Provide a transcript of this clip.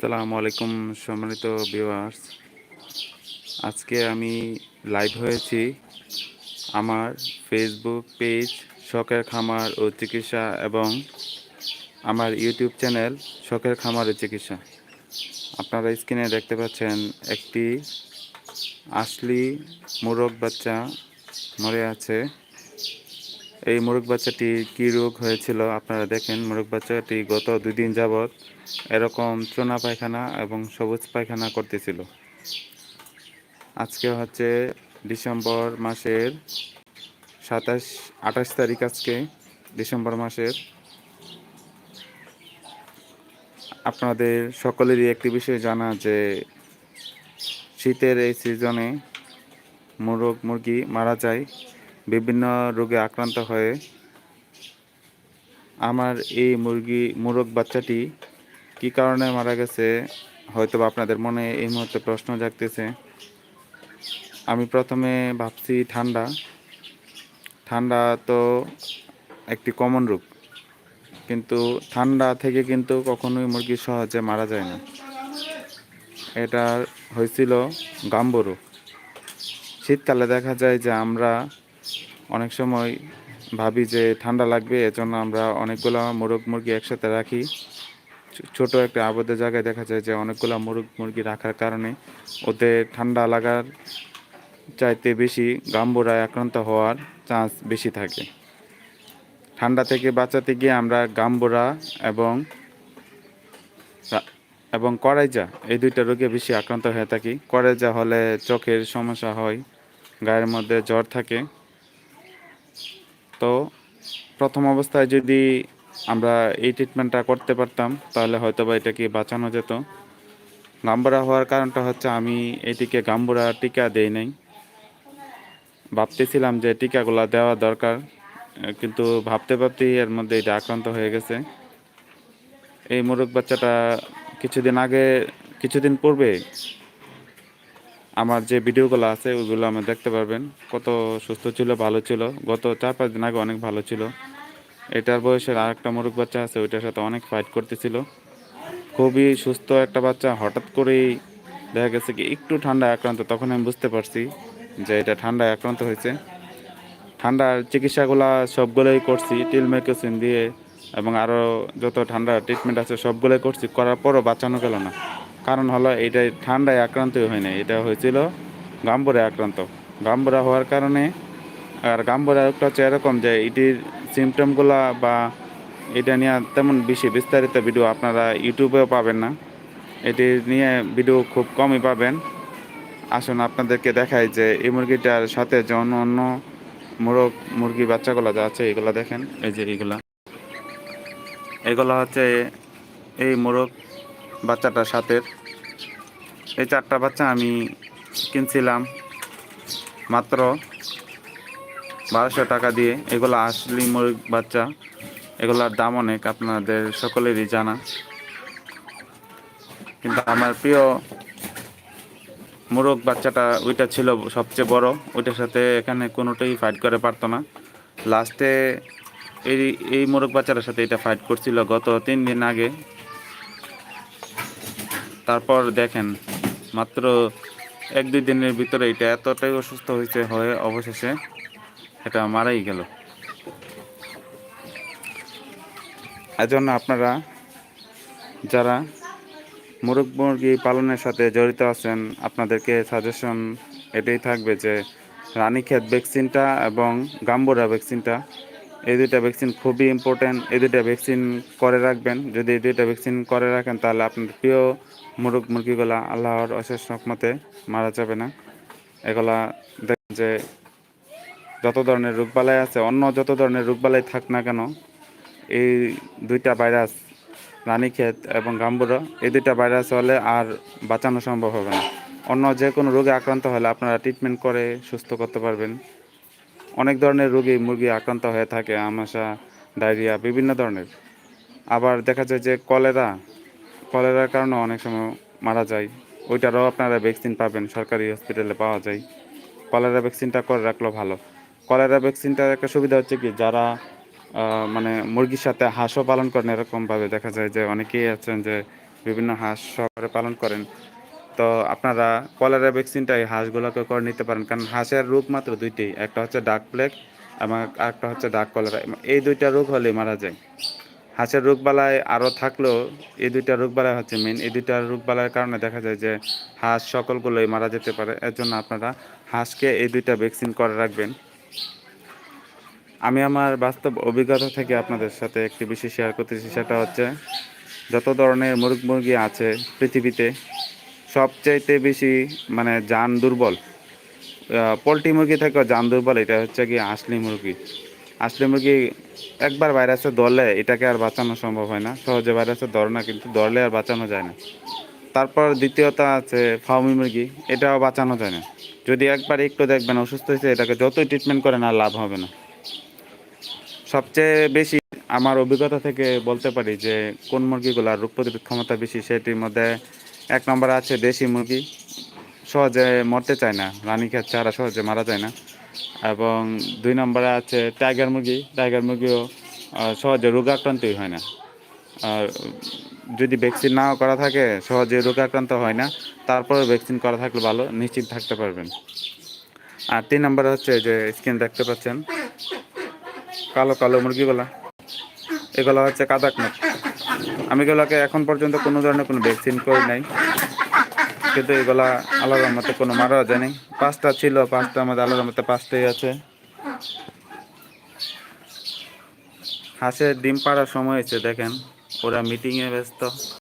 আসসালামু আলাইকুম সম্মানিত ভিউয়ার্স আজকে আমি লাইভ হয়েছি আমার ফেসবুক পেজ শখের খামার ও চিকিৎসা এবং আমার ইউটিউব চ্যানেল শখের খামার ও চিকিৎসা। আপনারা স্ক্রিনে দেখতে পাচ্ছেন একটি আসলি মোরগ বাচ্চা মরে আছে। এই মোরগ বাচ্চাটি কী রোগ হয়েছিল আপনারা দেখেন, মোরগ বাচ্চাটি গত দুই দিন যাবৎ এরকম চোনা পায়খানা এবং সবুজ পায়খানা করতেছিল। আজকে হচ্ছে ডিসেম্বর মাসের সাতাশ, আঠাশ তারিখ আজকে, ডিসেম্বর মাসের। আপনাদের সকলেরই একটি বিষয় জানা যে শীতের এই সিজনে মোরগ, মুরগি মারা যায়। বিভিন্ন রোগে আক্রান্ত হয়ে আমার এই মুরগি, মোরগ বাচ্চাটি কী কারণে মারা গেছে হয়তো আপনাদের মনে এই মুহূর্তে প্রশ্ন জাগতেছে। আমি প্রথমে ভাবছি ঠান্ডা। ঠান্ডা তো একটি কমন রোগ, কিন্তু ঠান্ডা থেকে কিন্তু কখনোই মুরগি সহজে মারা যায় না। এটা হয়েছিল গাম্বরু শীতকালে দেখা যায় যে আমরা অনেক সময় ভাবি যে ঠান্ডা লাগবে, এজন্য আমরা অনেকগুলো মোরগ মুরগি একসাথে রাখি। ছোট একটা আবদ্ধ জায়গায় দেখা যায় যে অনেকগুলো মুরগ মুরগি রাখার কারণে ওদের ঠান্ডা লাগার চাইতে বেশি গাম্বুরায় আক্রান্ত হওয়ার চান্স বেশি থাকে। ঠান্ডা থেকে বাঁচাতে গিয়ে আমরা গাম্বুরা এবং এবং করাইজা, এই দুইটা রোগে বেশি আক্রান্ত হয়ে থাকি। করাইজা হলে চোখের সমস্যা হয়, গায়ের মধ্যে জ্বর থাকে। তো প্রথম অবস্থায় যদি আমরা এই ট্রিটমেন্টটা করতে পারতাম, তাহলে হয়তো বা এটাকে বাঁচানো যেত। গাম্বুরা হওয়ার কারণটা হচ্ছে আমি এটিকে গাম্বুরা টিকা দেই নাই। ভাবতেছিলাম যে টিকাগুলো দেওয়া দরকার, কিন্তু ভাবতে ভাবতেই এর মধ্যে এটা আক্রান্ত হয়ে গেছে। এই মোরগ বাচ্চাটা কিছুদিন আগে, কিছুদিন পূর্বে আমার যে ভিডিওগুলো আছে ওইগুলো আমার দেখতে পারবেন। কত সুস্থ ছিল, ভালো ছিল। গত চার পাঁচ দিন আগে অনেক ভালো ছিল। এটার বয়সের আর একটা মোরগ বাচ্চা আছে, ওইটার সাথে অনেক ফাইট করতেছিল। খুবই সুস্থ একটা বাচ্চা। হঠাৎ করেই দেখা গেছে কি, একটু ঠান্ডায় আক্রান্ত। তখন আমি বুঝতে পারছি যে এটা ঠান্ডায় আক্রান্ত হয়েছে। ঠান্ডার চিকিৎসাগুলা সবগুলোই করছি টিল টিলমেকোসিন দিয়ে, এবং আরও যত ঠান্ডা ট্রিটমেন্ট আছে, সবগুলোই করছি। করার পরও বাঁচানো গেল না। কারণ হলো এটা ঠান্ডায় আক্রান্তই হয় না এটা হয়েছিল গাম্বরে আক্রান্ত। গাম্বরা হওয়ার কারণে আর গাম্বরা একটা হচ্ছে এরকম যে এটির সিমটমগুলা বা এটা নিয়ে তেমন বেশি বিস্তারিত ভিডিও আপনারা ইউটিউবেও পাবেন না। এটি নিয়ে ভিডিও খুব কমই পাবেন। আসুন আপনাদেরকে দেখাই যে এই মুরগিটার সাথে যে অন্য অন্য মোরগ, মুরগি, বাচ্চাগুলো যা আছে, এগুলো দেখেন। এই যে এইগুলা এগুলো হচ্ছে এই মোরগ বাচ্চাটার সাথে এই চারটা বাচ্চা আমি কিনছিলাম মাত্র বারোশো টাকা দিয়ে। এগুলো আসলি মুরগ বাচ্চা। এগুলোর দাম অনেক, আপনাদের সকলেরই জানা। কিন্তু আমার প্রিয় মোরগ বাচ্চাটা, ওইটা ছিল সবচেয়ে বড়। ওইটার সাথে এখানে কোনোটাই ফাইট করে পারতো না। লাস্টে এই এই মোরগ বাচ্চাটার সাথে এটা ফাইট করছিল গত তিন দিন আগে। তারপর দেখেন মাত্র এক, দুই দিনের ভিতরে এটা এতটাই অসুস্থ হয়েছে, হয়ে অবশেষে এটা মারাই গেল। এজন্য আপনারা যারা মুরগ মুরগি পালনের সাথে জড়িত আছেন, আপনাদেরকে সাজেশন এটাই থাকবে যে রানীক্ষেত ভ্যাকসিনটা এবং গাম্বুরা ভ্যাকসিনটা এই দুইটা ভ্যাকসিন খুবই ইম্পর্ট্যান্ট এই দুইটা ভ্যাকসিন করে রাখবেন। যদি এই দুইটা ভ্যাকসিন করে রাখেন, তাহলে আপনার প্রিয় মুরগ মুরগিগুলা আল্লাহর অশেষ রহমতে মারা যাবে না। এগুলা দেখেন যে যত ধরনের রোগবালাই আছে, অন্য যত ধরনের রোগবালাই থাক না কেন, এই দুইটা ভাইরাস, রানীক্ষেত এবং গাম্বুরা, এই দুইটা ভাইরাস হলে আর বাঁচানো সম্ভব হবে না। অন্য যে কোনো রোগে আক্রান্ত হলে আপনারা ট্রিটমেন্ট করে সুস্থ করতে পারবেন। অনেক ধরনের রোগী মুরগি আক্রান্ত হয়ে থাকে, আমাশা, ডায়রিয়া, বিভিন্ন ধরনের। আবার দেখা যায় যে কলেরা, কলেরার কারণে অনেক সময় মারা যায়। ওইটারও আপনারা ভ্যাকসিন পাবেন, সরকারি হসপিটালে পাওয়া যায়। কলেরা ভ্যাকসিনটা করে রাখল ভালো। কলেরা ভ্যাকসিনটার একটা সুবিধা হচ্ছে কি, যারা মানে মুরগির সাথে হাঁসও পালন করেন, এরকমভাবে দেখা যায় যে অনেকেই আছেন যে বিভিন্ন হাঁস শহরে পালন করেন। তো আপনারা কলেরা ভ্যাকসিনটা এই হাঁসগুলোকে করে নিতে পারেন, কারণ হাঁসের রোগ মাত্র দুইটি একটা হচ্ছে ডাক প্লেগ এবং একটা হচ্ছে ডাক কলেরা এই দুইটা রোগ হলে মারা যায়। হাঁসের রোগবালায় আরও থাকলেও এই দুইটা রোগবালাই হচ্ছে মেন এই দুইটা রোগবালার কারণে দেখা যায় যে হাঁস সকলগুলোই মারা যেতে পারে। এর জন্য আপনারা হাঁসকে এই দুইটা ভ্যাকসিন করে রাখবেন। আমি আমার বাস্তব অভিজ্ঞতা থেকে আপনাদের সাথে একটি বিষয় শেয়ার করতেছি, সেটা হচ্ছে যত ধরনের মুরগ মুরগি আছে পৃথিবীতে সবচাইতে বেশি মানে যান দুর্বল পোলট্রি মুরগি থেকেও জান দুর্বল, এটা হচ্ছে কি আসলি মুরগি। আসলি মুরগি একবার ভাইরাসে ধরলে এটাকে আর বাঁচানো সম্ভব হয় না। সহজে ভাইরাসে ধরে না, কিন্তু ধরলে আর বাঁচানো যায় না। তারপর দ্বিতীয়ত আছে ফার্মি মুরগি, এটাও বাঁচানো যায় না। যদি একবার একটু দেখবেন অসুস্থ হয়েছে, এটাকে যতই ট্রিটমেন্ট করেন আর লাভ হবে না। সবচেয়ে বেশি আমার অভিজ্ঞতা থেকে বলতে পারি যে কোন মুরগিগুলোর রোগ প্রতিরোধ ক্ষমতা বেশি, সেটির মধ্যে এক নম্বরে আছে দেশি মুরগি। সহজে মরতে চায় না রানীক্ষেত ছাড়া সহজে মারা যায় না। এবং দুই নম্বরে আছে টাইগার মুরগি, টাইগার মুরগিও সহজে রোগাক্রান্তই হয় না। আর যদি ভ্যাকসিন নাও করা থাকে, সহজে রোগাক্রান্ত হয় না। তারপরে ভ্যাকসিন করা থাকলে ভালো, নিশ্চিত থাকতে পারবেন। আর তিন নম্বরে হচ্ছে যে স্ক্রিন দেখতে পাচ্ছেন, কালো কালো মুরগিগুলা। এগুলো হচ্ছে কাদাকনাথ। আমি এগুলোকে এখন পর্যন্ত কোনো ধরনের কোনো ভ্যাকসিন করি নাই। কিন্তু এগুলা আলাদা মতো কোনো মারা যায়নি পাঁচটা ছিল, পাঁচটা আমাদের আলাদা মতো পাঁচটাই আছে। হাঁসের ডিম পাড়ার সময় হয়েছে, দেখেন। ওরা মিটিংয়ে ব্যস্ত।